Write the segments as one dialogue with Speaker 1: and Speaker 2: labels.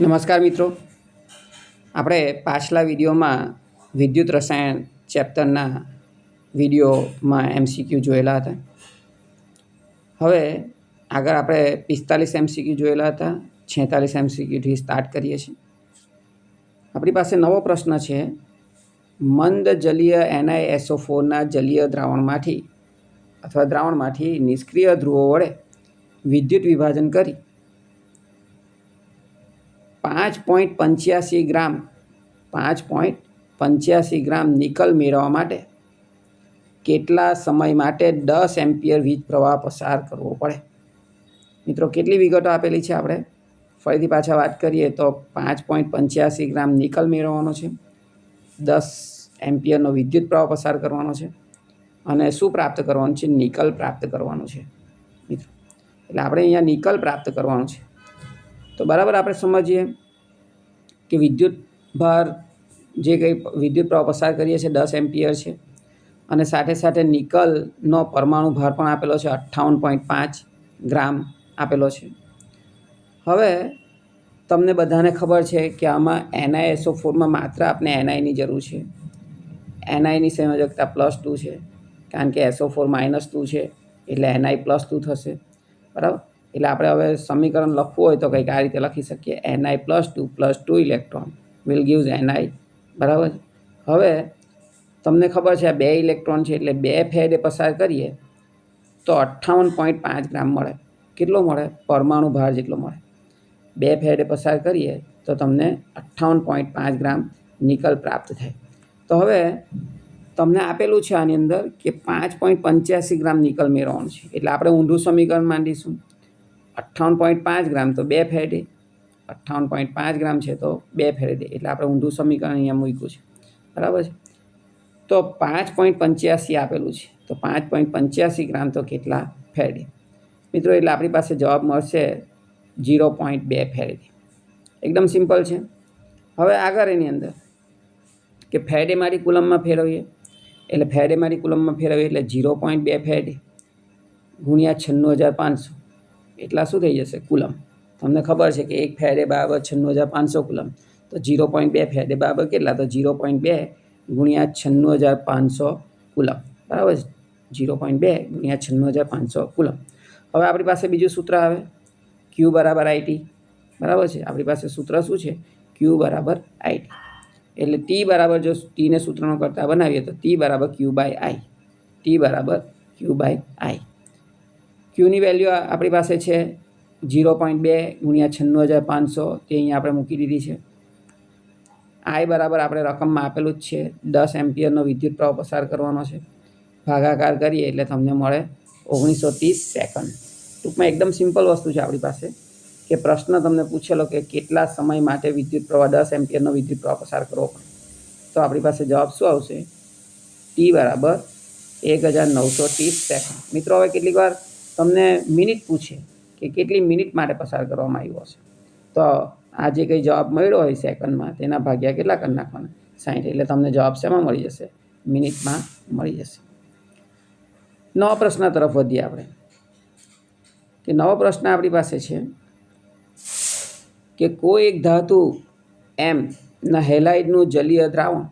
Speaker 1: નમસ્કાર મિત્રો. આપણે પાછલા વિડીયોમાં વિદ્યુત રસાયણ ચેપ્ટરના વિડીયોમાં એમસીક્યુ જોયેલા હતા. હવે આગળ આપણે પિસ્તાલીસ એમસીક્યુ જોયેલા હતા, છેતાલીસ એમસીક્યુથી સ્ટાર્ટ કરીએ છીએ. આપણી પાસે નવો પ્રશ્ન છે, મંદ જલીય એનઆઈએસઓ ફોરના જલીય દ્રાવણમાંથી અથવા દ્રાવણમાંથી નિષ્ક્રિય ધ્રુવો વડે વિદ્યુત વિભાજન કરી પાંચ પોઈન્ટ પંચ્યાસી ગ્રામ, પાંચ પોઈન્ટ પંચ્યાસી ગ્રામ નિકલ મેળવવા માટે કેટલા સમય માટે દસ એમ્પિયર વીજ પ્રવાહ પસાર કરવો પડે? મિત્રો, કેટલી વિગતો આપેલી છે આપણે? ફરીથી પાછા વાત કરીએ તો પાંચ પોઈન્ટ પંચ્યાસી ગ્રામ નિકલ મેળવવાનો છે, દસ એમ્પિયરનો વિદ્યુત પ્રવાહ પસાર કરવાનો છે અને શું પ્રાપ્ત કરવાનું છે? નિકલ પ્રાપ્ત કરવાનું છે. મિત્રો, એટલે આપણે અહીંયા નિકલ પ્રાપ્ત કરવાનું છે. તો બરાબર આપણે સમજીએ કે વિદ્યુત ભાર જે કંઈ વિદ્યુત પ્રવાહ પસાર કરીએ છીએ દસ એમ્પિયર છે અને સાથે સાથે નિકલનો પરમાણુ ભાર પણ આપેલો છે અઠ્ઠાવન પોઈન્ટ પાંચ ગ્રામ આપેલો છે. હવે તમને બધાને ખબર છે કે આમાં એનઆઈએસઓ ફોરમાં માત્ર આપણે એનઆઈની જરૂર છે. એનઆઈની સંયોજકતા પ્લસ ટુ છે. કારણ કે એસઓ ફોર માઇનસ ટુ છે એટલે એનઆઈ પ્લસ ટુ થશે. બરાબર? એટલે આપણે હવે સમીકરણ લખવું હોય તો કંઈક આ રીતે લખી શકીએ. NI plus two plus two electron will gives NI બરાબર? હવે તમને ખબર છે આ બે ઇલેક્ટ્રોન છે એટલે બે ફેરે પસાર કરીએ તો અઠ્ઠાવન પોઈન્ટ પાંચ ગ્રામ મળે. કેટલો મળે? પરમાણુ ભાર જેટલો મળે. બે ફેરે પસાર કરીએ તો તમને અઠ્ઠાવન પોઈન્ટ પાંચ ગ્રામ નિકલ પ્રાપ્ત થાય. તો હવે તમને આપેલું છે આની અંદર કે પાંચ પોઈન્ટ પંચ્યાસી ગ્રામ નિકલ મેળવવાનું છે. એટલે આપણે ઊંધું સમીકરણ માંડીશું. અઠ્ઠાવન પોઈન્ટ પાંચ ગ્રામ તો બે ફેરે અઠ્ઠાવન પોઈન્ટ પાંચ ગ્રામ છે તો બે ફેરે એટલે આપણે ઊંધું સમીકરણ અહીંયા મૂક્યું છે. બરાબર છે? તો પાંચ પોઈન્ટ પંચ્યાસી આપેલું છે. તો પાંચ પોઈન્ટ પંચ્યાસી ગ્રામ તો કેટલા ફેરડે મિત્રો, એટલે આપણી પાસે જવાબ મળશે જીરો પોઈન્ટ બે ફેરડે એકદમ સિમ્પલ છે. હવે આગળ એની અંદર કે ફેરડે મારી કુલમમાં ફેરવીએ. એટલે ફેરડે મારી કુલમમાં ફેરવીએ એટલે ઝીરો પોઈન્ટ બે ફેરડે ગુણ્યા છન્નું હજાર પાંચસો. એટલા શું થઈ જશે? કુલમ. તમને ખબર છે કે એક ફેરે બરાબર છન્નું હજાર પાંચસો કુલમ. તો જીરો પોઈન્ટ બે ફેરે બરાબર કેટલા? તો ઝીરો પોઈન્ટ બે ગુણ્યા છન્નું હજાર પાંચસો કુલમ. બરાબર ઝીરો પોઈન્ટ બે ગુણ્યા છન્નું હજાર પાંચસો કુલમ. હવે આપણી પાસે બીજું સૂત્ર આવે. ક્યુ બરાબર આઈટી બરાબર છે? આપણી પાસે સૂત્ર શું છે? ક્યુ બરાબર આઈટી એટલે ટી બરાબર જો ટીને સૂત્રનો કરતાં બનાવીએ તો ટી બરાબર ક્યુ બાય આઈ ટી બરાબર ક્યુ બાય આઈ ક્યુની વેલ્યુ આપણી પાસે છે જીરો પોઈન્ટ બે ગુણ્યા છન્નું હજાર પાંચસો. તે અહીંયા આપણે મૂકી દીધી છે. આઈ બરાબર આપણે રકમમાં આપેલું જ છે. દસ એમ્પિયરનો વિદ્યુત પ્રવાહ પસાર કરવાનો છે. ભાગાકાર કરીએ એટલે તમને મળે ઓગણીસો ત્રીસ સેકન્ડ. ટૂંકમાં એકદમ સિમ્પલ વસ્તુ છે આપણી પાસે કે પ્રશ્ન તમને પૂછેલો કે કેટલા સમય માટે વિદ્યુત પ્રવાહ દસ એમ્પિયરનો વિદ્યુત પ્રવાહ પસાર કરવો તો આપણી પાસે જવાબ શું આવશે? ટી બરાબર એક હજાર નવસો ત્રીસ સેકન્ડ. મિત્રો, હવે કેટલીક વાર તમને મિનિટ પૂછે કે કેટલી મિનિટ માટે પસાર કરવામાં આવ્યો હશે. તો આ જે કંઈ જવાબ મળ્યો હોય સેકન્ડમાં, તેના ભાગ્યા કેટલા કરી નાખવાના? સાઈઠ. એટલે તમને જવાબ શેમાં મળી જશે? મિનિટમાં મળી જશે. નવો પ્રશ્ન તરફ વધીએ આપણે. કે નવો પ્રશ્ન આપણી પાસે છે કે કોઈ એક ધાતુ એમ ના હેલાઇડનું જલીય દ્રાવણ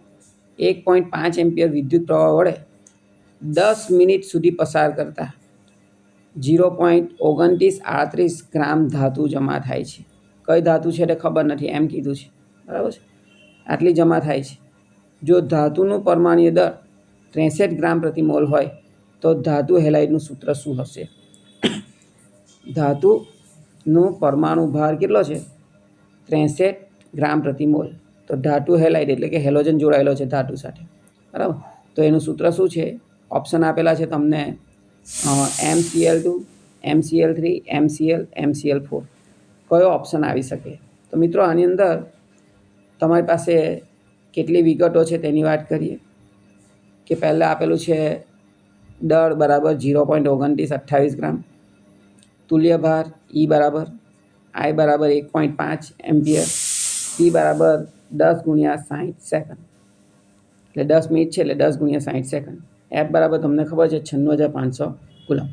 Speaker 1: એક પોઈન્ટ પાંચ એમ્પિયર વિદ્યુત પ્રવાહ વડે દસ મિનિટ સુધી પસાર કરતા જીરો પોઈન્ટ ઓગણત્રીસ આડત્રીસ ગ્રામ ધાતુ જમા થાય છે. કઈ ધાતુ છે તે ખબર નથી, એમ કીધું છે. બરાબર છે? આટલી જમા થાય છે. જો ધાતુનું પરમાણ્વીય દર ત્રેસઠ ગ્રામ પ્રતિ મોલ હોય, તો ધાતુ હેલાઇડનું સૂત્ર શું હશે? ધાતુનું પરમાણુ ભાર કેટલો છે? ત્રેસઠ ગ્રામ પ્રતિ મોલ. તો ધાતુ હેલાઇડ એટલે કે હેલોજન જોડાયેલો છે ધાતુ સાથે. બરાબર? તો એનું સૂત્ર શું છે? ઓપ્શન આપેલા છે તમને M CL two M CL three M CL M CL four કયો ઓપ્શન આવી શકે? તો મિત્રો, આની અંદર તમારી પાસે કેટલી વિગતો છે તેની વાત કરીએ. કે પહેલાં આપેલું છે દળ બરાબર ઝીરો પોઈન્ટ ઓગણત્રીસ અઠ્ઠાવીસ ગ્રામ. તુલ્ય ભાર ઈ બરાબર આઈ બરાબર એક પોઈન્ટ પાંચ એમ્પિયર ટી બરાબર દસ ગુણ્યા સાહીઠ સેકન્ડ. એટલે દસ મિનિટ છે એટલે દસ ગુણ્યા સાહીઠ સેકન્ડ. એફ બરાબર તમને ખબર છે છન્નું હજાર પાંચસો કુલમ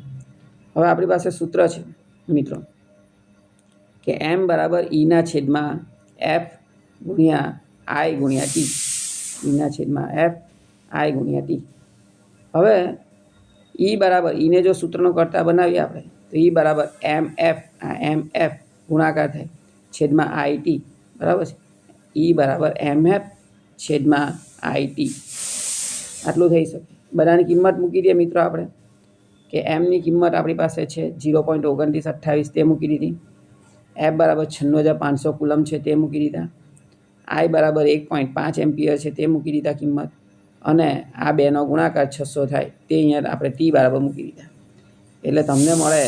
Speaker 1: હવે આપણી પાસે સૂત્ર છે, મિત્રો, કે એમ બરાબર ઈના છેદમાં એફ ગુણ્યા આઈ ગુણ્યા ટી. ઈના છેદમાં એફ આઈ ગુણ્યા ટી. હવે ઈ બરાબર ઈને જો સૂત્રનો કરતા બનાવીએ આપણે, તો ઈ બરાબર એમ એફ, આ એમ એફ ગુણાકાર થાય, છેદમાં આઈ ટી, બરાબર છે? ઈ બરાબર એમ એફ છેદમાં આઈ ટી. આટલું થઈ શકે. બધાની કિંમત મૂકી દઈએ મિત્રો આપણે. કે એમની કિંમત આપણી પાસે છે ઝીરો પોઈન્ટ ઓગણત્રીસ અઠ્ઠાવીસ, તે મૂકી દીધી. એફ બરાબર છન્નું હજાર પાંચસો કુલમ છે, તે મૂકી દીધા. આઈ બરાબર એક પોઈન્ટ પાંચ એમ્પિયર છે, તે મૂકી દીધા કિંમત. અને આ બેનો ગુણાકાર છસો થાય, તે અહીંયા આપણે ટી બરાબર મૂકી દીધા. એટલે તમને મળે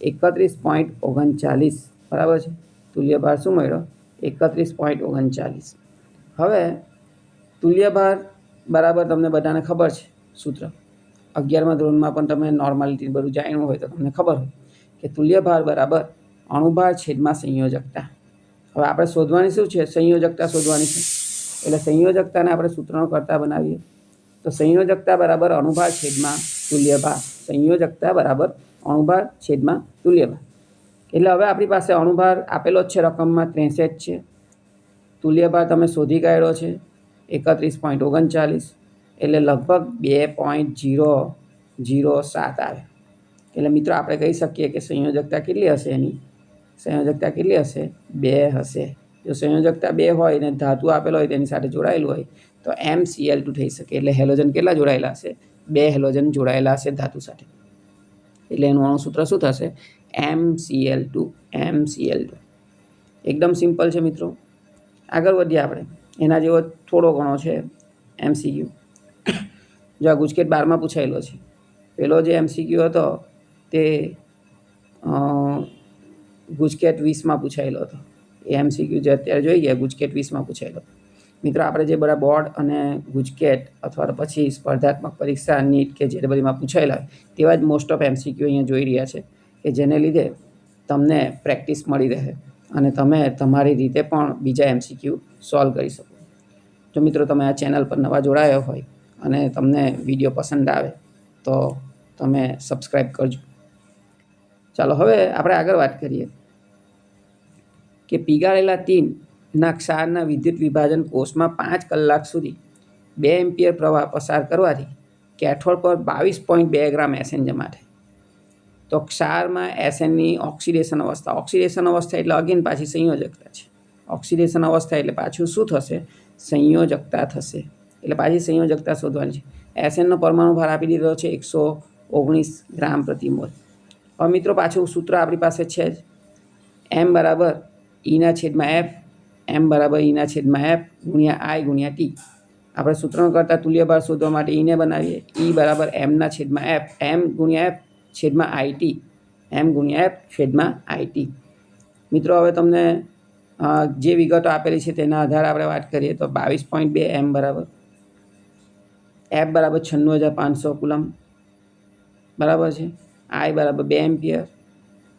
Speaker 1: એકત્રીસ પોઈન્ટ ઓગણચાલીસ, બરાબર છે? તુલ્યભાર શું મળ્યો? એકત્રીસ પોઈન્ટ ઓગણચાલીસ. હવે તુલ્યભાર બરાબર, તમને બધાને ખબર છે સૂત્ર. અગિયારમા ધોરણમાં પણ તમે નોર્માલિટી બધું જાણ્યું હોય તો તમને ખબર હોય કે તુલ્યભાર બરાબર અણુભાર છેદમાં સંયોજકતા. હવે આપણે શોધવાની શું છે? સંયોજકતા શોધવાની છે. એટલે સંયોજકતાને આપણે સૂત્રનો કરતા બનાવીએ. તો સંયોજકતા બરાબર અણુભાર છેદમાં તુલ્યભાર સંયોજકતા બરાબર અણુભાર છેદમાં તુલ્યભાર એટલે હવે આપણી પાસે અણુભાર આપેલો જ છે, રકમમાં ત્રેસઠ છે. તુલ્યભાર તમે શોધી કાઢ્યો છે. એકત્રીસ પોઈન્ટ ઓગણચાલીસ એટલે લગભગ બે પોઈન્ટ જીરો જીરો સાત આવે. એટલે મિત્રો આપણે કહી શકીએ કે સંયોજકતા કેટલી હશે એની? સંયોજકતા કેટલી હશે? બે હશે. જો સંયોજકતા બે હોય ને ધાતુ આપેલો હોય તેની સાથે જોડાયેલું હોય, તો એમ સીએલ ટુ થઈ શકે. એટલે હેલોજન કેટલા જોડાયેલા હશે? બે હેલોજન જોડાયેલા હશે ધાતુ સાથે. એટલે એનું અણુસૂત્ર શું થશે? M CL two M CL two. એકદમ સિમ્પલ છે મિત્રો. આગળ વધીએ આપણે. એના જેવો થોડો ઘણો છે એમસીક્યુ જો આ ગુજકેટ બારમાં પૂછાયેલો છે. પેલો જે એમસીક્યુ હતો તે ગુજકેટ વીસમાં પૂછાયેલો હતો. એ એમસીક્યુ જે અત્યારે જોઈ ગયા, ગુજકેટ વીસમાં પૂછાયેલો મિત્રો, આપણે જે બધા બોર્ડ અને ગુજકેટ અથવા પછી સ્પર્ધાત્મક પરીક્ષા નીટ કે જે બધીમાં પૂછાયેલા તેવા જ મોસ્ટ ઓફ એમસીક્યુ અહીંયા જોઈ રહ્યા છે કે જેને લીધે તમને પ્રેક્ટિસ મળી રહે. અને તમે તમારી રીતે પણ બીજા એમસીક્યુ સોલ્વ કરી શકો. જો મિત્રો તમે આ ચેનલ પર નવા જોડાયા હોય અને તમને વીડિયો પસંદ આવે, તો તમે સબસ્ક્રાઈબ કરજો. ચાલો, હવે આપણે આગળ વાત કરીએ કે પીગાળેલા તીનના ક્ષારના વિદ્યુત વિભાજન કોષમાં પાંચ કલાક સુધી બે એમ્પિયર પ્રવાહ પસાર કરવાથી કેથોડ પર બાવીસ પોઈન્ટ બે ગ્રામ એસેન્જ જમા થાય તો ક્ષારમાં એસએનની ઓક્સિડેશન અવસ્થા. ઓક્સિડેશન અવસ્થા એટલે અગેન પાછી સંયોજકતા છે. ઓક્સિડેશન અવસ્થા એટલે પાછું શું થશે? સંયોજકતા થશે. એટલે પાછી સંયોજકતા શોધવાની છે. એસએનનો પરમાણુ ભાર આપી દીધો છે એકસો ઓગણીસ ગ્રામ પ્રતિ મોલ. હવે મિત્રો, પાછું સૂત્ર આપણી પાસે છે જ. એમ બરાબર ઈના છેદમાં એફ, એમ બરાબર ઈના છેદમાં એફ ગુણ્યા આઈ ગુણ્યા ટી. આપણે સૂત્રનો કરતાં તુલ્યભાર શોધવા માટે ઈને બનાવીએ. ઈ બરાબર એમના છેદમાં એફ, એમ ગુણ્યા એફ છેદમાં આઈટી એમ ગુણ્યા એફ છેદમાં આઈટી મિત્રો, હવે તમને જે વિગતો આપેલી છે તેના આધારે આપણે વાત કરીએ તો બાવીસ પોઈન્ટ બે એમ બરાબર. એફ બરાબર છન્નું હજાર પાંચસો કુલમ. બરાબર છે? આઈ બરાબર બે એમ્પિયર.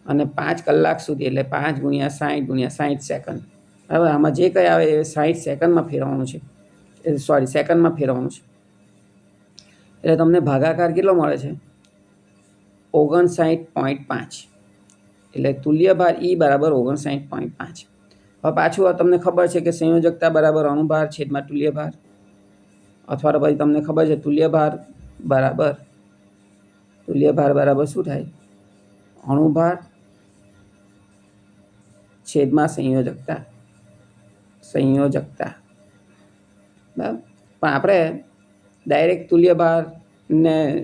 Speaker 1: અને પાંચ કલાક સુધી, એટલે પાંચ ગુણ્યા સાઠ ગુણ્યા સાઠ સેકન્ડ. બરાબર? આમાં જે કંઈ આવે એ સાઠ સેકન્ડમાં ફેરવવાનું છે. સોરી, સેકન્ડમાં ફેરવવાનું છે. એટલે તમને ભાગાકાર કેટલો મળે છે? ઓગણસાઠ પોઈન્ટ પાંચ. એટલે તુલ્ય ભાર ઈ બરાબર ઓગણસાઠ પોઈન્ટ પાંચ. હવે પાછું તમને ખબર છે કે સંયોજકતા બરાબર અણુભાર છેદમાં તુલ્ય ભાર. અથવા તો પછી તમને ખબર છે તુલ્ય ભાર બરાબર, તુલ્ય ભાર બરાબર શું થાય? અણુભાર છેદમાં સંયોજકતા સંયોજકતા. બરાબર? પણ આપણે ડાયરેક્ટ તુલ્ય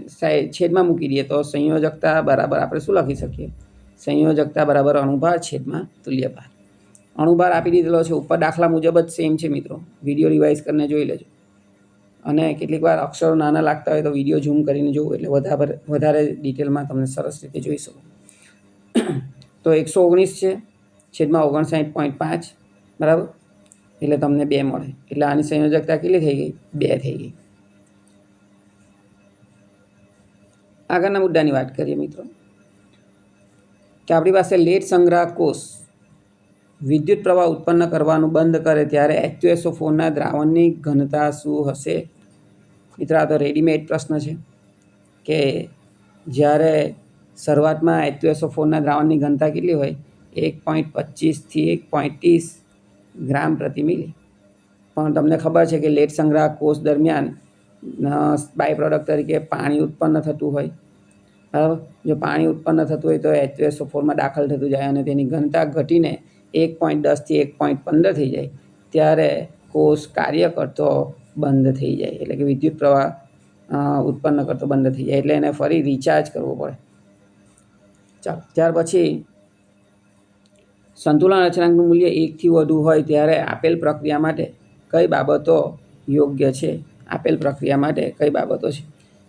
Speaker 1: સાઈ છેદમાં મૂકી દઈએ તો સંયોજકતા બરાબર આપણે શું લખી શકીએ? સંયોજકતા બરાબર અણુભાર છેદમાં તુલ્યભાર. અણુભાર આપી દીધેલો છે, ઉપર દાખલા મુજબ જ સેમ છે મિત્રો. વીડિયો રિવાઇઝ કરીને જોઈ લેજો. અને કેટલીક વાર અક્ષરો નાના લાગતા હોય તો વીડિયો ઝૂમ કરીને જોવું એટલે વધારે વધારે ડિટેલમાં તમને સરસ રીતે જોઈ શકો. તો એકસો ઓગણીસ છે, છેદમાં ઓગણસાઠ પોઈન્ટ પાંચ, બરાબર? એટલે તમને બે મળે. એટલે આની સંયોજકતા કેટલી થઈ ગઈ? બે થઈ ગઈ. આગળના મુદ્દાની વાત કરીએ મિત્રો, કે આપણી પાસે લેટ સંગ્રહ કોષ વિદ્યુત પ્રવાહ ઉત્પન્ન કરવાનું બંધ કરે ત્યારે એચયુએસઓ ફોરના દ્રાવણની ઘનતા શું હશે? મિત્ર, આ તો રેડીમેડ પ્રશ્ન છે, કે જ્યારે શરૂઆતમાં એચયુએસઓ ફોરના દ્રાવણની ઘનતા કેટલી હોય? એક પોઈન્ટ પચીસથી એક પોઈન્ટ ત્રીસ ગ્રામ પ્રતિ મિલી. પણ તમને ખબર છે કે લેટ સંગ્રહ કોષ દરમિયાન બાય પ્રોડક્ટ તરીકે પાણી ઉત્પન્ન થતું હોય. બરાબર? જો પાણી ઉત્પન્ન થતું હોય તો એચએસઓ ફોરમાં દાખલ થતું જાય અને તેની ઘનતા ઘટીને એક પોઈન્ટ દસથી એક પોઈન્ટ પંદર થઈ જાય. ત્યારે કોષ કાર્ય કરતો બંધ થઈ જાય. એટલે કે વિદ્યુત પ્રવાહ ઉત્પન્ન કરતો બંધ થઈ જાય. એટલે એને ફરી રિચાર્જ કરવો પડે. ચાલો, ત્યાર પછી સંતુલન અચળાંકનું મૂલ્ય એકથી વધુ હોય ત્યારે આપેલ પ્રક્રિયા માટે કઈ બાબતો યોગ્ય છે? આપેલ પ્રક્રિયા માટે કઈ બાબતો છે?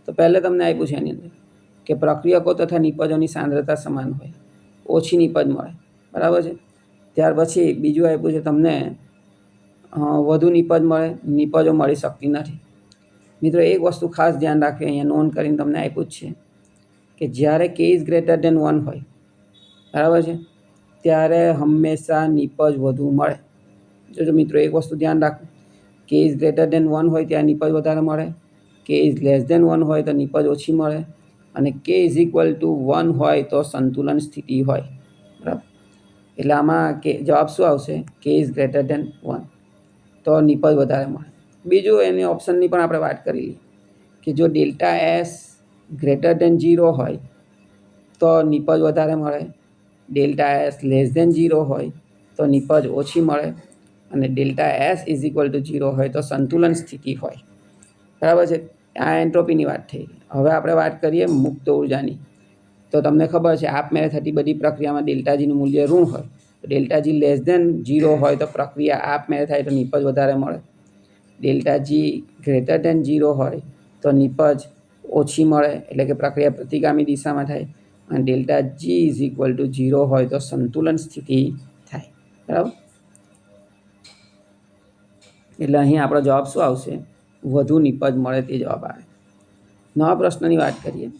Speaker 1: તો પહેલે તમને આપ્યું છે એની અંદર કે પ્રક્રિયકો તથા નિપજોની સાંદ્રતા સમાન હોય. ઓછી નિપજ મળે. બરાબર છે? ત્યાર પછી બીજું આપ્યું છે તમને વધુ નિપજ મળે, નિપજો મળી શકતી નથી. મિત્રો, એક વસ્તુ ખાસ ધ્યાન રાખવી અહીંયા નોંધ કરીને તમને આપ્યું જ છે કે જ્યારે કે ગ્રેટર દેન વન હોય, બરાબર છે? ત્યારે હંમેશા નિપજ વધુ મળે. જોજો મિત્રો, એક વસ્તુ ધ્યાન રાખો કે ઇઝ ગ્રેટર દેન વન હોય ત્યાં નિપજ વધારે મળે. કે ઇઝ લેસ દેન વન હોય તો નિપજ ઓછી મળે. અને કે ઇઝ ઇક્વલ ટુ વન હોય તો સંતુલન સ્થિતિ હોય. બરાબર? એટલે આમાં કે જવાબ શું આવશે? કે ઇઝ ગ્રેટર દેન વન તો નિપજ વધારે મળે. બીજું એની ઓપ્શનની પણ આપણે વાત કરી કે જો delta S greater than zero હોય તો નિપજ વધારે મળે. Delta S less than zero હોય તો નિપજ ઓછી મળે. અને delta S is equal to zero હોય તો સંતુલન સ્થિતિ હોય. બરાબર છે? આ એન્ટ્રોપીની વાત થઈ. હવે આપણે વાત કરીએ મુક્ત ઉર્જાની. તો તમને ખબર છે આપમેળે થતી બધી પ્રક્રિયામાં ડેલ્ટાજીનું મૂલ્ય ઋણ હોય. તો ડેલ્ટાજી લેસ દેન ઝીરો હોય તો પ્રક્રિયા આપમેળે થાય તો નિપજ વધારે મળે. ડેલ્ટાજી ગ્રેટર દેન ઝીરો હોય તો નિપજ ઓછી મળે, એટલે કે પ્રક્રિયા પ્રતિગામી દિશામાં થાય. અને delta G is equal to zero હોય તો સંતુલન સ્થિતિ થાય. બરાબર? એટલે અહીં આપણો જવાબ શું આવશે? વધુ નિપજ મળે તે જવાબ આવે. નવા પ્રશ્નની વાત કરીએ.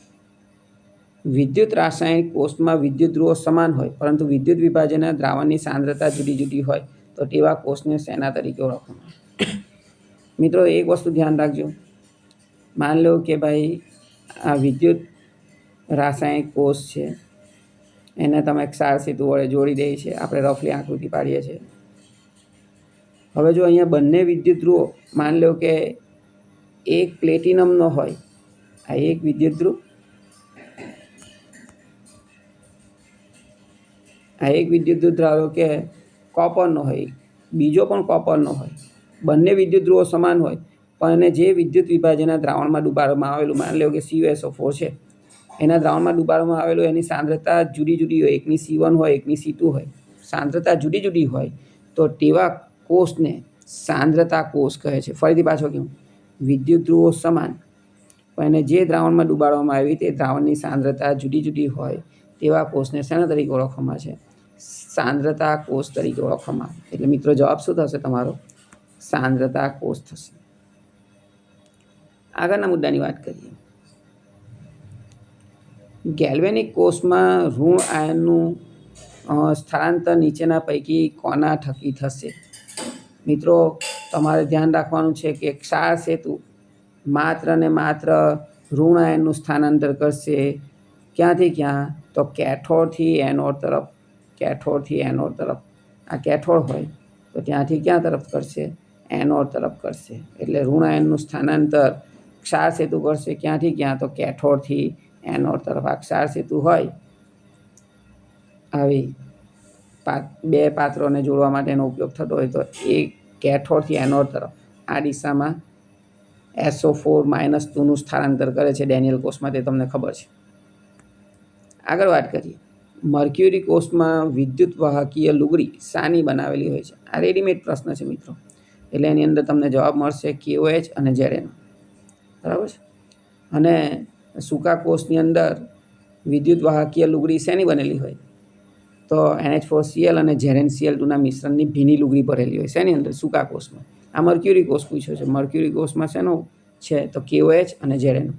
Speaker 1: વિદ્યુત રાસાયણિક કોષમાં વિદ્યુત ધ્રુવો સમાન હોય, પરંતુ વિદ્યુત વિભાજનના દ્રાવણની સાંદ્રતા જુદી જુદી હોય, તો તેવા કોષને શેના તરીકે ઓળખવામાં? મિત્રો, એક વસ્તુ ધ્યાન રાખજો. માન લો કે ભાઈ, આ વિદ્યુત રાસાયણિક કોષ છે. એને તમે ક્ષાર સેતુ વડે જોડી દે છે. આપણે રફલી આકૃતિ પાડીએ છીએ. હવે જો અહીંયા બંને વિદ્યુત ધ્રુવો માન લો કે એક પ્લેટિનમનો હોય, આ એક વિદ્યુત ધ્રુવ આ એક વિદ્યુત ધ્રુવ ધારો કે કોપરનો હોય, બીજો પણ કોપરનો હોય, બંને વિદ્યુત ધ્રુવો સમાન હોય, પણ એને જે વિદ્યુત વિભાજનના દ્રાવણમાં ડૂબાડવામાં આવેલું, માની લો કે સીએસઓ ફોર છે, એના દ્રાવણમાં ડૂબાડવામાં આવેલું, એની સાંદ્રતા જુદી જુદી હોય, એકની સી વન હોય, એકની સી ટુ હોય, સાંદ્રતા જુદી જુદી હોય, તો તેવા કોષને સાંદ્રતા કોષ કહે છે. ફરીથી પાછો કહ્યું વિદ્યુત ધ્રુવો સમાન. પણ એને જે દ્રાવણમાં ડૂબાડવામાં આવી તે દ્રાવણની સાંદ્રતા જુદી જુદી હોય તેવા કોષને શેના તરીકે ઓળખવામાં છે? સાંદ્રતા કોષ તરીકે ઓળખવામાં આવે. એટલે મિત્રો જવાબ શું થશે તમારો? સાંદ્રતા કોષ થશે. આગળના મુદ્દાની વાત કરીએ. ગેલ્વેનિક કોષમાં ઋણ આયનનું સ્થળાંતર નીચેના પૈકી કોના થકી થશે? મિત્રો, તમારે ધ્યાન રાખવાનું છે કે ક્ષાર સેતુ માત્ર ને માત્ર ઋણ સ્થાનાંતર કરશે ક્યાંથી ક્યાં? તો કેથોડથી એનોડ તરફ કેથોડથી એનોડ તરફ. આ કેથોડ હોય તો ત્યાંથી ક્યાં તરફ કરશે? એનોડ તરફ કરશે. એટલે ઋણ આયનનું સ્થાનાંતર ક્ષાર સેતુ કરશે ક્યાંથી ક્યાં? તો કેથોડથી એનોડ તરફ. આ ક્ષાર સેતુ હોય આવી બે પાત્રોને જોડવા માટેનો ઉપયોગ થતો હોય તો એ કેથોડથી એનોડ તરફ. આ દિશામાં એસઓ ફોર માઇનસ ટુનું સ્થળાંતર કરે છે ડેનિયલ કોષમાં તે તમને ખબર છે. આગળ વાત કરીએ. મર્ક્યુરી કોષમાં વિદ્યુત વાહકીય લુગડી શાની બનાવેલી હોય છે. આ રેડીમેડ પ્રશ્ન છે મિત્રો. એટલે એની અંદર તમને જવાબ મળશે કેઓએચ અને જેડેનો બરાબર છે? અને સૂકા કોષની અંદર વિદ્યુત વાહકીય લુગડી શેની બનેલી હોય? તો એનએચ ફોર સીએલ અને ઝેરેન સીએલ ટુના મિશ્રણની ભીની લુગડી ભરેલી હોય છે એની અંદર સૂકા કોષમાં. આ મર્ક્યુરી કોષ પૂછ્યો છે. મર્ક્યુરી કોષમાં શેનો છે? તો કેઓએચ અને ઝેરેન.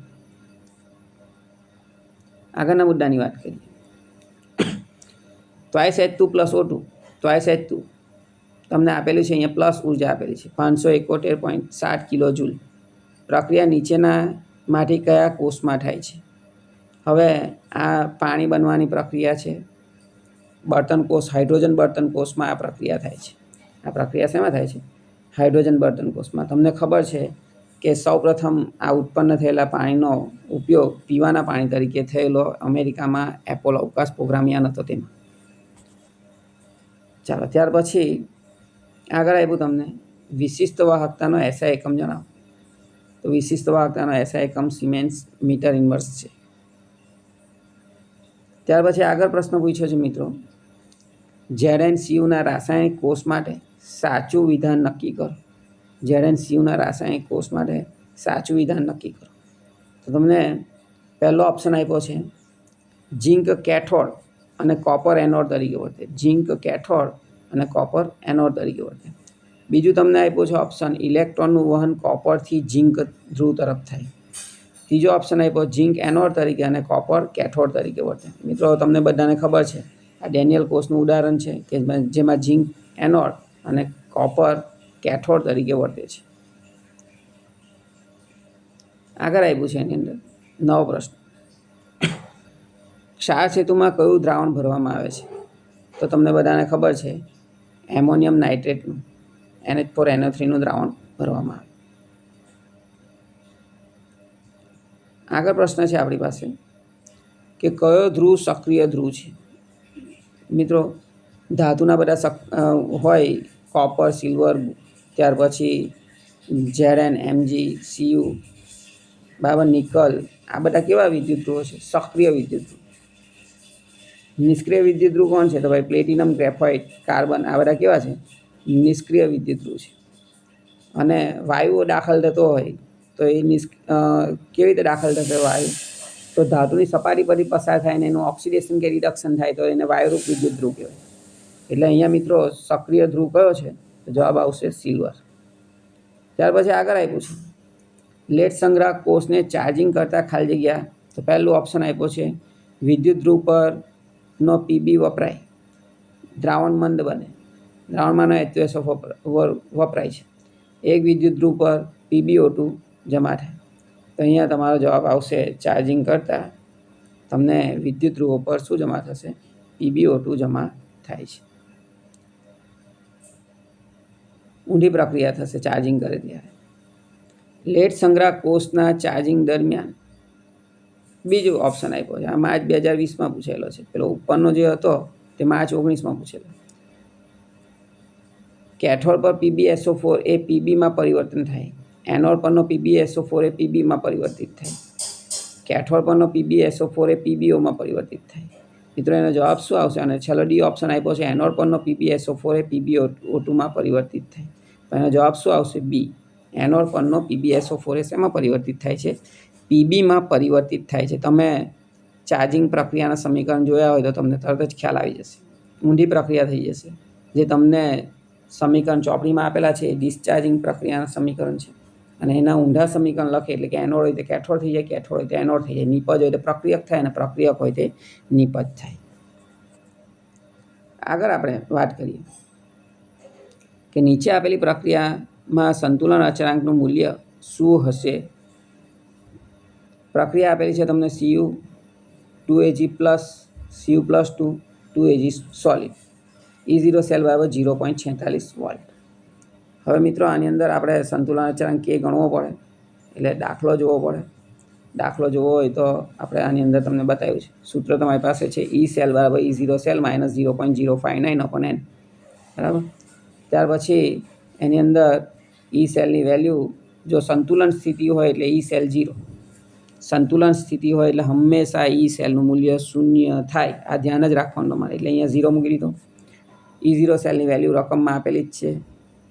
Speaker 1: આગળના મુદ્દાની વાત કરીએ. Twice H two plus O two. Twice H two. તમને આપેલું છે અહીંયા પ્લસ ઊર્જા આપેલી છે. પાંચસો એકોતેર પોઈન્ટ સાત કિલો જૂલ પ્રક્રિયા નીચેના માંથી કયા કોષમાં થાય છે? હવે આ પાણી બનવાની પ્રક્રિયા છે. બળતણ કોષ, હાઇડ્રોજન બળતણ કોષમાં આ પ્રક્રિયા થાય છે. આ પ્રક્રિયા શેમાં થાય છે? હાઇડ્રોજન બળતણ કોષમાં. તમને ખબર છે કે સૌપ્રથમ આ ઉત્પન્ન થયેલા પાણીનો ઉપયોગ પીવાના પાણી તરીકે થયેલો અમેરિકામાં એપોલો અવકાશ પ્રોગ્રામ યાન હતો તેમાં. ચાલો, ત્યાર પછી આગળ આવ્યું તમને. વિશિષ્ટ વાહકતાનો એસઆઈ એકમ જણાવો. તો વિશિષ્ટ વાહકતાનો એસઆઈ એકમ સિમેન્સ મીટર ઇન્વર્સ છે. ત્યાર પછી આગળ પ્રશ્ન પૂછ્યો છે મિત્રો. ઝેડ એન્ડ સીયુના રાસાયણિક કોષ માટે સાચું વિધાન નક્કી કરો. ઝેડ એન્ડ સીયુના રાસાયણિક કોષ માટે સાચું વિધાન નક્કી કરો. તો તમને પહેલો ઓપ્શન આપ્યો છે, ઝિંક, કેથોડ અને કોપર એનોડ તરીકે વર્તે. ઝિંક, કેથોડ અને કોપર એનોડ તરીકે વર્તે. બીજું તમને આપ્યું છે ઓપ્શન ઇલેક્ટ્રોનનું વહન કોપરથી ઝિંક ધ્રુવ તરફ થાય. ત્રીજો ઓપ્શન આપ્યો, ઝીંક એનોડ તરીકે અને કોપર કેથોડ તરીકે વર્તે મિત્રો તમને બધાને ખબર છે, આ ડેનિયલ કોષનું ઉદાહરણ છે કે જેમાં- ઝીંક એનોર અને કોપર કેથોડ તરીકે વર્તે છે. આગળ આવ્યું છે એની અંદર નવો પ્રશ્ન. ક્ષાર સેતુમાં કયું દ્રાવણ ભરવામાં આવે છે? તો તમને બધાને ખબર છે, એમોનિયમ નાઇટ્રેટનું એનએચ ફોર એનો થ્રીનું દ્રાવણ ભરવામાં આવે. આગળ પ્રશ્ન છે આપણી પાસે, કે કયો ધ્રુવ સક્રિય ધ્રુવ છે? મિત્રો, ધાતુના બધા સક હોય, કોપર, સિલ્વર, ત્યાર પછી ઝેડએન એમજી, સીયુ બરાબર નિકલ, આ બધા કેવા વિદ્યુત ધ્રુવો છે? સક્રિય વિદ્યુત ધ્રુવ. નિષ્ક્રિય વિદ્યુત ધ્રુવ કોણ છે? તો ભાઈ પ્લેટિનમ, ગ્રેફાઇટ, કાર્બન, આ બધા કેવા છે? નિષ્ક્રિય વિદ્યુત ધ્રુવ છે. અને વાયુઓ દાખલ થતો હોય તો એ નિષ્ કેવી રીતે દાખલ થશે વાયુ? તો ધાતુની સપાટી પરથી પસાર થાય ને એનું ઓક્સિડેશન કે રિડક્શન થાય તો એને વાયુરૂપ વિદ્યુત ધ્રુવ કહેવાય. એટલે અહીંયા મિત્રો સક્રિય ધ્રુવ કયો છે? તો જવાબ આવશે સિલ્વર. ત્યાર પછી આગળ આપ્યું છે. લેટ સંગ્રહ કોષને ચાર્જિંગ કરતાં ખાલી જગ્યા. તો પહેલું ઓપ્શન આપ્યો છે વિદ્યુત ધ્રુવ પરનો પીબી વપરાય. દ્રાવણ મંદ બને. દ્રાવણમાંનો એચએસઓ વપરાય છે. એક વિદ્યુત ધ્રુવ પર પીબીઓ ટુ જમા થાય. તો અહીંયા તમારો જવાબ આવશે ચાર્જિંગ કરતાં તમને વિદ્યુત ધ્રુવો પર શું જમા થશે? પીબીઓ ટુ જમા થાય છે. ઊંધી પ્રક્રિયા થશે ચાર્જિંગ કરે ત્યારે. લેટ સંગ્રહ કોષના ચાર્જિંગ દરમિયાન. બીજું ઓપ્શન આપ્યો છે. આ માર્ચ બે હજાર વીસમાં પૂછેલો છે. પેલો ઉપરનો જે હતો તે માર્ચ ઓગણીસમાં પૂછેલો. કેથોડ પર પીબીએસઓ ફોર એ પીબીમાં પરિવર્તન થાય. એનોડ પરનો પીબીએસઓ ફોર એ પીબીમાં પરિવર્તિત થાય. કેથોડ પરનો પીબીએસઓ ફોર એ પીબીઓમાં પરિવર્તિત થાય. મિત્રો, એનો જવાબ શું આવશે? અને છેલ્લો ડી ઓપ્શન આપ્યો છે એનોડ પરનો પીબીએસઓ ફોર એ પીબીઓ ટુમાં પરિવર્તિત થાય. તો એનો જવાબ શું આવશે? બી એનોડ પરનો પીબીએસઓ ફોર એ શેમાં પરિવર્તિત થાય છે? પીબીમાં પરિવર્તિત થાય છે. તમે ચાર્જિંગ પ્રક્રિયાના સમીકરણ જોયા હોય તો તમને તરત જ ખ્યાલ આવી જશે. ઊંધી પ્રક્રિયા થઈ જશે. જે તમને સમીકરણ ચોપડીમાં આપેલા છે, એ ડિસ્ચાર્જિંગ પ્રક્રિયાના સમીકરણ છે. અને એના ઊંધા સમીકરણ લખે એટલે કે એનોડ હોય તો કેથોડ થઈ જાય કેથોડ હોય તો એનોડ થઈ જાય, નિપજ હોય તો પ્રક્રિયક થાય અને પ્રક્રિયક હોય તે નિપજ થાય. આગળ આપણે વાત કરીએ કે નીચે આપેલી પ્રક્રિયામાં સંતુલન અચળાંકનું મૂલ્ય શું હશે? પ્રક્રિયા આપેલી છે તમને CU two AG plus CU plus two two AG solid. E zero cell બરાબર ઝીરો પોઈન્ટ છેતાલીસ વોલ્ટ. હવે મિત્રો, આની અંદર આપણે સંતુલન અચળાંક કે ગણવો પડે? એટલે દાખલો જોવો પડે. દાખલો જોવો હોય તો આપણે આની અંદર તમને બતાવ્યું છે. સૂત્ર તમારી પાસે છે ઈ સેલ બરાબર E zero cell minus zero point zero five nine upon N બરાબર? ત્યાર પછી એની અંદર ઈ સેલની વેલ્યુ જો સંતુલન સ્થિતિ હોય એટલે ઈ સેલ ઝીરો સંતુલન સ્થિતિ હોય એટલે હંમેશા ઈ સેલનું મૂલ્ય શૂન્ય થાય. આ ધ્યાન જ રાખવાનું તમારે. એટલે અહીંયા ઝીરો મૂકી દીધો. ઈ ઝીરો સેલની વેલ્યુ રકમમાં આપેલી જ છે.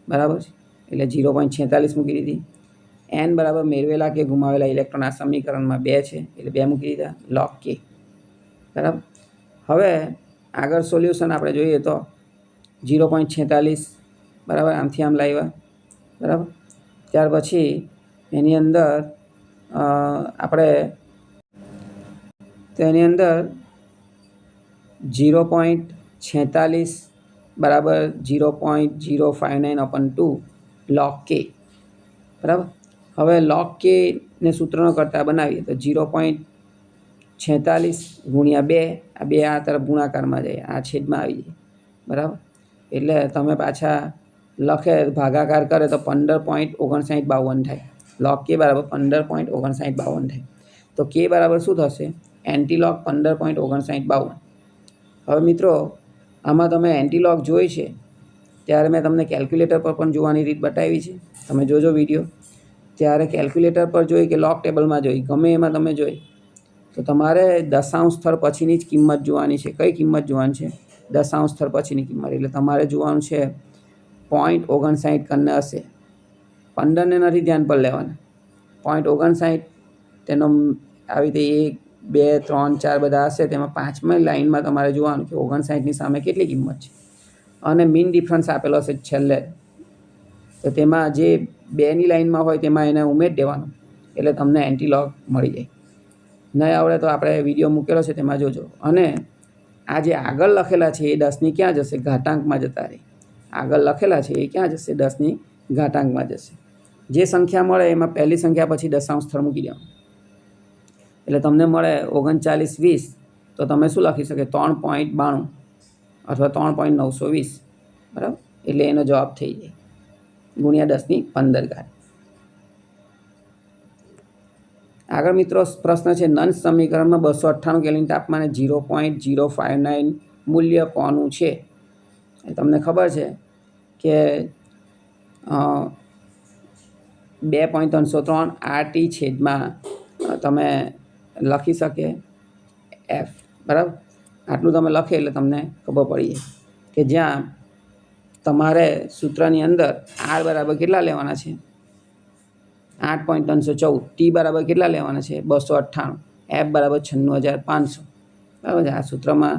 Speaker 1: બરાબર છે. એટલે ઝીરો પોઈન્ટ છેતાલીસ મૂકી દીધી. એન બરાબર મેળવેલા કે ગુમાવેલા ઇલેક્ટ્રોન આ સમીકરણમાં બે છે. એટલે બે મૂકી દીધા. લોક કે. બરાબર? હવે આગળ સોલ્યુશન આપણે જોઈએ તો ઝીરો પોઈન્ટ છેતાલીસ. બરાબર? આમથી આમ લાવ્યા. બરાબર? ત્યાર પછી એની અંદર આપણે તો એની અંદર ઝીરો પોઈન્ટ છેતાલીસ બરાબર zero point zero five nine upon two log K. બરાબર? હવે લોક કે ને સૂત્રનો કરતાં બનાવીએ તો ઝીરો પોઈન્ટ છેતાલીસ ગુણ્યા બે. આ બે આ તરફ ગુણાકારમાં જાય, આ છેદમાં આવી જાય. બરાબર? એટલે તમે પાછા લખે, ભાગાકાર કરે તો પંદર પોઈન્ટ ઓગણસાઠ બાવન થાય. લોગ કે બરાબર પંદર પોઈન્ટ ઓગણસાઠ બાવન થાય. તો કે બરાબર શું થશે? એન્ટી લોક પંદર પોઈન્ટ ઓગણસાઠ બાવન. હવે મિત્રો આમાં તમે એન્ટીલોક જોઈ છે, ત્યારે મેં તમને કેલ્ક્યુલેટર પર પણ જોવાની રીત બતાવી છે. તમે જોજો વીડિયો ત્યારે કેલ્ક્યુલેટર પર જોઈ કે લોક ટેબલમાં જોઈ. ગમે એમાં તમે જોઈ. તો તમારે દશાંશ સ્થળ પછીની જ કિંમત જોવાની છે. કઈ કિંમત જોવાની છે? દશાંશ સ્થળ પછીની કિંમત. એટલે તમારે જોવાનું છે પોઈન્ટ ઓગણસાઠ કરીને હશે. પંદરને નથી ધ્યાન પર લેવાના. પોઈન્ટ ઓગણસાઠ, તેનો આવી રીતે એક બે, ત્રણ, ચાર બધા હશે, તેમાં પાંચમા લાઇનમાં તમારે જોવાનું કે ઓગણસાઠની સામે કેટલી કિંમત છે. અને મીન ડિફરન્સ આપેલો હશે છેલ્લે. તો તેમાં જે બેની લાઇનમાં હોય તેમાં એને ઉમેરી દેવાનું. એટલે તમને એન્ટીલોગ મળી જાય. નહીં આવડે તો આપણે વીડિયો મૂકેલો છે તેમાં જોજો. અને આ જે આગળ લખેલા છે એ દસની ક્યાં જશે? ઘાટાંકમાં જતા રહે. આગળ લખેલા છે એ ક્યાં જશે? દસની ઘાટાંકમાં જશે. જે સંખ્યા મળે એમાં પહેલી સંખ્યા પછી દશાંશ સ્થળ મૂકી દેવાનું. એટલે તમને મળે ઓગણચાલીસ વીસ, તો તમે શું લખી શકે? ત્રણ પોઈન્ટ બાણું અથવા ત્રણ પોઈન્ટ નવસો વીસ. બરાબર? એટલે એનો જવાબ થઈ જાય. ગુણ્યા દસની પંદર ઘાત આગળ મિત્રો પ્રશ્ન છે નન સમીકરણમાં બસો અઠ્ઠાણું કેલ્વિન તાપમાને zero point zero five nine મૂલ્ય કોનું છે? એ તમને ખબર છે કે બે પોઈન્ટ ત્રણસો ત્રણ આરટી છેદમાં તમે લખી શકે એફ બરાબર? આટલું તમે લખે એટલે તમને ખબર પડી જાય કે જ્યાં તમારે સૂત્રની અંદર આર બરાબર કેટલા લેવાના છે? આઠ પોઈન્ટ ત્રણસો ચૌદ. ટી બરાબર કેટલા લેવાના છે? બસો અઠ્ઠાણું. એફ બરાબર છન્નું હજાર પાંચસો. બરાબર છે? આ સૂત્રમાં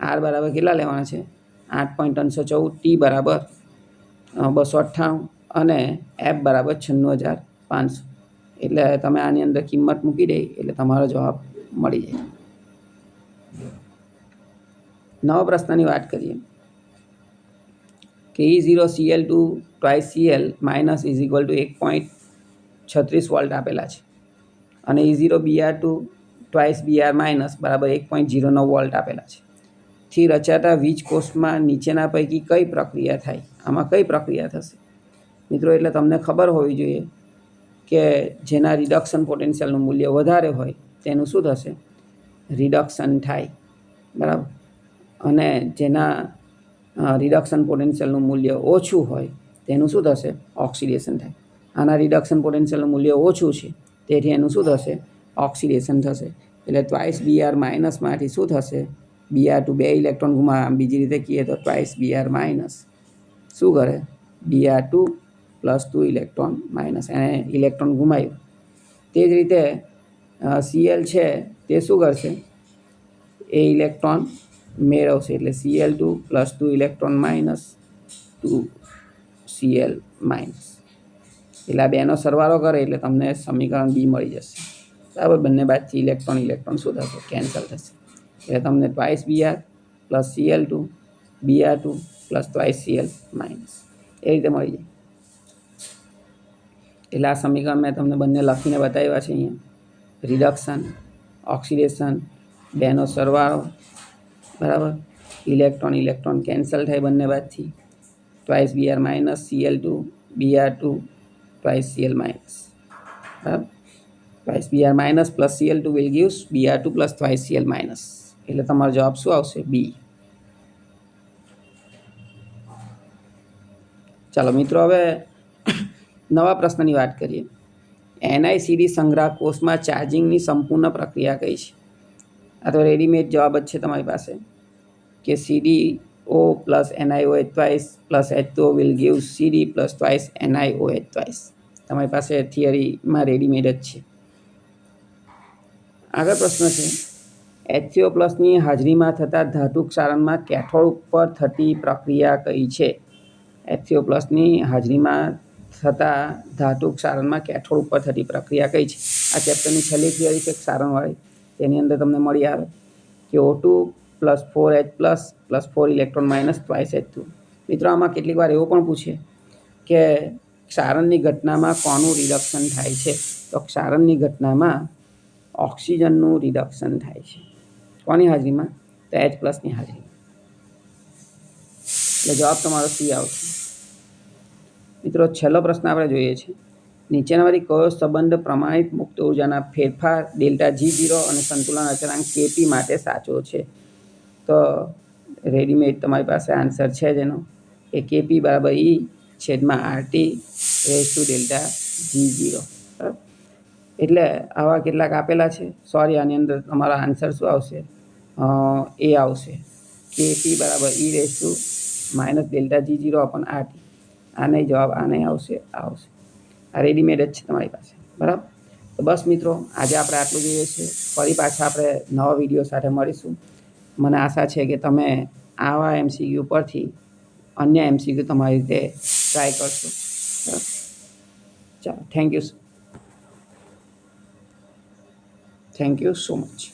Speaker 1: આર બરાબર કેટલા લેવાના છે? આઠ પોઈન્ટ ત્રણસો ચૌદ. ટી બરાબર બસો અઠ્ઠાણું અને એફ બરાબર છન્નું હજાર પાંચસો. એટલે તમે આની અંદર કિંમત મૂકી દે એટલે તમારો જવાબ મળી જાય. નવા પ્રશ્નની વાત કરીએ. કે E zero CL two twice CL minus is equal to એક પોઈન્ટ છત્રીસ વોલ્ટ આપેલા છે. અને E zero BR two twice BR minus બરાબર એક પોઈન્ટ ઝીરો નવ વોલ્ટ આપેલા છે. થી રચાતા વીજ કોષમાં નીચેના પૈકી કઈ પ્રક્રિયા થાય? આમાં કઈ પ્રક્રિયા થશે? મિત્રો, એટલે તમને ખબર હોવી જોઈએ કે જેના રિડક્શન પોટેન્શિયલનું મૂલ્ય વધારે હોય, તેનું શું થશે? રિડક્શન થાય, બરાબર? અને જેના રિડક્શન પોટેન્શિયલનું મૂલ્ય ઓછું હોય, તેનું શું થશે? ઓક્સિડેશન થાય. આના રિડક્શન પોટેન્શિયલનું મૂલ્ય ઓછું છે, તેથી એનું શું થશે? ઓક્સિડેશન થશે. એટલે ટ્વાઇસ બીઆર માઇનસમાંથી શું થશે? બીઆર ટુ બે ઇલેક્ટ્રોન ગુમાવે આમ બીજી રીતે કહીએ તો ટ્વાઇસ બીઆર માઇનસ શું કરે? BR two plus two electron minus એને ઇલેક્ટ્રોન ગુમાવ્યું. તે જ રીતે સીએલ છે તે શું કરશે? એ ઇલેક્ટ્રોન મેળવશે. એટલે CL two plus two electron minus two CL minus. એટલે આ બેનો સરવાળો કરે એટલે તમને સમીકરણ બી મળી જશે. બરાબર? બંને બાદથી ઇલેક્ટ્રોન ઇલેક્ટ્રોન શું થશે? કેન્સલ થશે. એટલે તમને twice BR plus CL two BR two plus twice CL minus. એ રીતે મળી જાય. એટલે આ સમીકરણ મેં તમને બંને લખીને બતાવ્યા છે અહીંયા. રિડક્શન ઓક્સિડેશન બેનો સરવાળો. બરાબર? ઇલેક્ટ્રોન ઇલેક્ટ્રોન કેન્સલ થાય બંને બાદથી twice BR minus CL two BR two twice CL minus બરાબર? Twice BR minus plus CL two will gives BR two plus twice CL minus એટલે તમારો જવાબ શું આવશે? બી ચાલો મિત્રો, હવે નવા પ્રશ્નની વાત કરીએ. એનઆઈસીડી સંગ્રહ કોષમાં ચાર્જિંગની સંપૂર્ણ પ્રક્રિયા કઈ છે? આ તો રેડીમેડ જવાબ જ છે તમારી પાસે. કે CD O plus NIO H twice plus H two will give CD plus twice NIO H twice તમારી પાસે થિયરીમાં રેડીમેડ જ છે. આગળ પ્રશ્ન છે. એચસીઓ પ્લસની હાજરીમાં થતા ધાતુ ક્ષારણમાં કેથોડ ઉપર થતી પ્રક્રિયા કઈ છે? એચસીઓ પ્લસની હાજરીમાં થતા ધાતુ ક્ષારણમાં કેથોડ ઉપર થતી પ્રક્રિયા કઈ છે? આ ચેપ્ટરની છેલ્લી થિયરી છે ક્ષારણવાળી તેની અંદર તમને મળી આવે કે O two plus four H plus plus four electron minus twice H two મિત્રો, આમાં કેટલીક વાર એવું પણ પૂછે કે ક્ષારણની ઘટનામાં કોનું રિડક્શન થાય છે? તો ક્ષારણની ઘટનામાં ઓક્સિજનનું રિડક્શન થાય છે. કોની હાજરીમાં? તો એચ પ્લસની હાજરીમાં. એટલે જવાબ તમારો સી આવશે. મિત્રો, છેલ્લો પ્રશ્ન આપણે જોઈએ છે. નીચેનામાંથી કયો સંબંધ પ્રમાણિત મુક્ત ઉર્જાના ફેરફાર ડેલ્ટા જી ઝીરો અને સંતુલન અચળાંક કેપી માટે સાચો છે? તો રેડીમેડ તમારી પાસે આન્સર છે જ એનો. કે કેપી બરાબર ઈ છેદમાં RT raise to delta G zero બરાબર? એટલે આવા કેટલાક આપેલા છે. સોરી આની અંદર તમારો આન્સર શું આવશે? એ આવશે. કેપી બરાબર E raise to minus delta G zero upon RT નહીં જવાબ આ નહીં આવશે આ આવશે. આ રેડીમેડ જ છે તમારી પાસે. બરાબર? તો બસ મિત્રો, આજે આપણે આટલું જોઈએ છે. ફરી પાછા આપણે નવા વીડિયો સાથે મળીશું. મને આશા છે કે તમે આવા એમસીક્યુ પરથી અન્ય એમસીક્યુ તમારી રીતે ટ્રાય કરશો. ચાલો thank you thank you so much